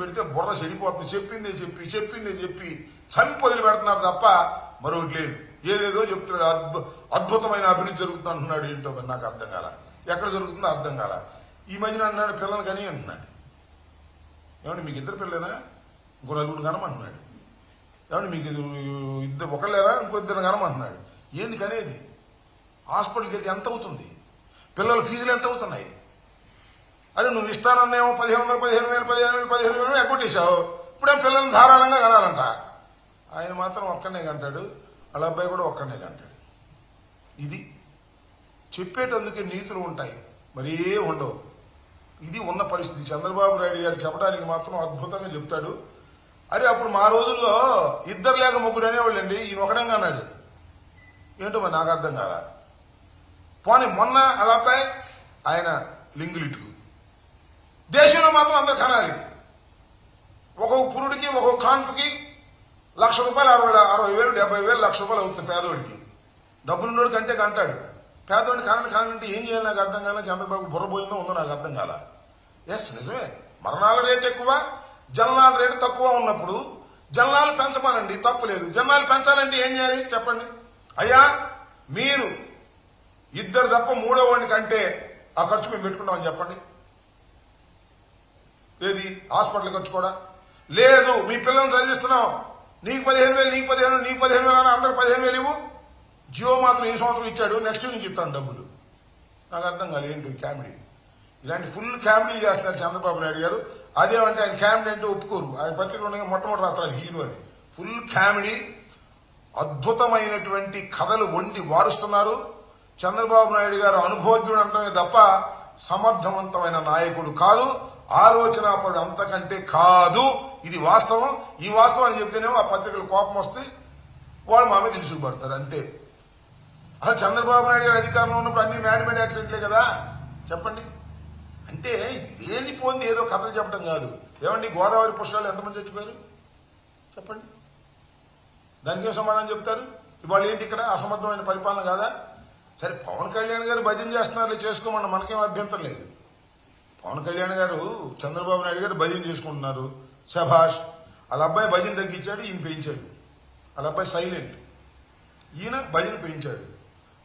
పెడితే బుర్ర సరిపోతుంది చెప్పిందే చెప్పి చెప్పిందే చెప్పి చంపి వదిలి పెడుతున్నారు తప్ప మరొకటి లేదు. ఏదేదో చెప్తున్నాడు. అద్భు అద్భుతమైన అభివృద్ధి జరుగుతుంది అంటున్నాడు ఏంటో నాకు అర్థం కాల. ఎక్కడ జరుగుతుందో అర్థం కాల. ఈ మధ్యన అన్నాడు పిల్లలు కానీ అంటున్నాడు ఏమండి మీకు ఇద్దరు పిల్లలేనా? ఇంకో నలుగురు కనమంటున్నాడు ఏమండి మీకు ఇద్దరు ఒకళ్ళేరా ఇంకో ఇద్దరు కనమంటున్నాడు ఏంది కనేది? హాస్పిటల్కి వెళ్తే ఎంత అవుతుంది? పిల్లల ఫీజులు ఎంత అవుతున్నాయి? అది నువ్వు ఇస్తానన్నేమో పదిహేను వందలు పదిహేను వేలు పదిహేను వేలు పదిహేను వేలు ఎగ్గొట్టేశావు ఇప్పుడేం పిల్లల్ని ధారాళంగా కనాలంట? ఆయన మాత్రం ఒక్కనే కంటాడు వాళ్ళ అబ్బాయి కూడా ఒక్కనే కంటాడు. ఇది చెప్పేటందుకే నీతులు ఉంటాయి మరే ఉండవు. ఇది ఉన్న పరిస్థితి. చంద్రబాబు నాయుడు గారు చెప్పడానికి మాత్రం అద్భుతంగా చెప్తాడు. అరే అప్పుడు మా రోజుల్లో ఇద్దరు లేక ముగ్గురు అనేవాళ్ళండి ఈయన ఒకడంగా అన్నాడు ఏంటో మరి నాకు అర్థం కాల? పోనీ మొన్న వాళ్ళ అబ్బాయి ఆయన లింగులిటుకు దేశంలో మాత్రం అందరు కనాలి. ఒక్కొక్క పురుడికి ఒక్కొక్క కాన్పుకి లక్ష రూపాయలు అరవై అరవై వేలు డెబ్బై వేలు లక్ష రూపాయలు అవుతుంది పేదోడికి. డబ్బులున్నోడి కంటే కంటాడు. పేదోడిని కానని కానంటే ఏం చేయాలి నాకు అర్థం కాలే చంద్రబాబు బుర్రబోయిందో ఉందో నాకు అర్థం కాల. ఎస్ నిజమే. మరణాల రేటు ఎక్కువ జననాల రేటు తక్కువ ఉన్నప్పుడు జనాలు పెంచమనండి తప్పు లేదు. జనాలు పెంచాలంటే ఏం చేయాలి? చెప్పండి. అయ్యా మీరు ఇద్దరు తప్ప మూడో వాడిని కంటే ఆ ఖర్చు మేము పెట్టుకుంటామని చెప్పండి. ఏది హాస్పిటల్ ఖర్చు కూడా. లేదు మీ పిల్లల్ని చదివిస్తున్నాం. నీకు పదిహేను వేలు నీకు పదిహేను నీకు పదిహేను వేలు అని అందరు పదిహేను వేలు ఇవ్వు. జియో మాత్రం ఈ సంవత్సరం ఇచ్చాడు నెక్స్ట్ నుంచి ఇస్తాను డబ్బులు. నాకు అర్థం కాదు ఏంటి కామెడీ? ఇలాంటి ఫుల్ కామెడీ చేస్తున్నారు చంద్రబాబు నాయుడు గారు. అదేమంటే ఆయన కామెడీ అంటే ఒప్పుకోరు. ఆయన పత్రికలు ఉండగా మొట్టమొదటి రాత్రాలు హీరో అని ఫుల్ కామెడీ అద్భుతమైనటువంటి కథలు వండి వారుస్తున్నారు. చంద్రబాబు నాయుడు గారు అనుభవజ్ఞుడు అంటమే తప్ప సమర్థవంతమైన నాయకుడు కాదు. ఆలోచనాపరుడు అంతకంటే కాదు. ఇది వాస్తవం. ఈ వాస్తవం అని చెప్తేనేమో ఆ పత్రికలు కోపం వస్తే వాళ్ళు మా మీద తీసుకుపడతారు అంతే. అసలు చంద్రబాబు నాయుడు గారు అధికారంలో ఉన్నప్పుడు అన్ని మ్యాడ్ మ్యాడ్ యాక్సిడెంట్లే కదా? చెప్పండి. అంటే దేని పోంది ఏదో కథలు చెప్పడం కాదు. ఏమండి గోదావరి పుష్కరాలు ఎంతమంది చచ్చిపోయారు? చెప్పండి. దానికి ఏం సమాధానం చెప్తారు? ఇవాళ ఏంటి ఇక్కడ అసమర్థమైన పరిపాలన కాదా? సరే పవన్ కళ్యాణ్ గారు భజన చేస్తున్నారు చేసుకోమన్న మనకేం అభ్యంతరం లేదు. పవన్ కళ్యాణ్ గారు చంద్రబాబు నాయుడు గారు భజన చేసుకుంటున్నారు. శభాష్ వాళ్ళ అబ్బాయి భజన తగ్గించాడు ఈయన పెంచాడు. వాళ్ళ అబ్బాయి సైలెంట్. ఈయన భజన పెంచాడు.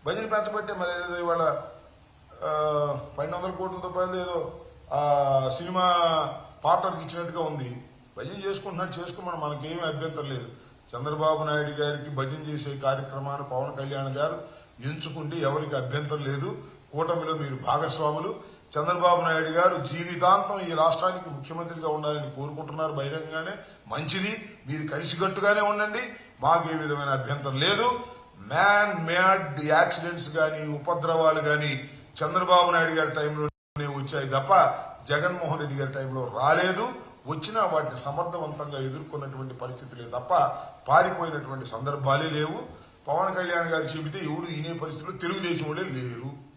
భజన పెంచబట్టే మరి ఏదో ఇవాళ పన్నెండు వందల కోట్ల రూపాయలు ఏదో ఆ సినిమా పార్టర్కి ఇచ్చినట్టుగా ఉంది. భజన చేసుకుంటున్నాడు చేసుకోమని మనకేమీ అభ్యంతరం లేదు. చంద్రబాబు నాయుడు గారికి భజన చేసే కార్యక్రమాన్ని పవన్ కళ్యాణ్ గారు ఎంచుకుంటే ఎవరికి అభ్యంతరం లేదు. కూటమిలో మీరు భాగస్వాములు. చంద్రబాబు నాయుడు గారు జీవితాంతం ఈ రాష్ట్రానికి ముఖ్యమంత్రిగా ఉండాలని కోరుకుంటున్నారు బహిరంగంగానే. మంచిది. మీరు కలిసికట్టుగానే ఉండండి. మాకు ఏ విధమైన అభ్యంతరం లేదు. మ్యాన్ మ్యాడ్ యాక్సిడెంట్స్ గాని ఉపద్రవాలు గాని చంద్రబాబు నాయుడు గారి టైంలోనే వచ్చాయి తప్ప జగన్మోహన్ రెడ్డి గారి టైంలో రాలేదు. వచ్చినా వాటిని సమర్థవంతంగా ఎదుర్కొన్నటువంటి పరిస్థితులే తప్ప పారిపోయినటువంటి సందర్భాలే లేవు. పవన్ కళ్యాణ్ గారు చెబితే ఎవడు ఈనే పరిస్థితుల్లో తెలుగుదేశం వాళ్ళే లేరు.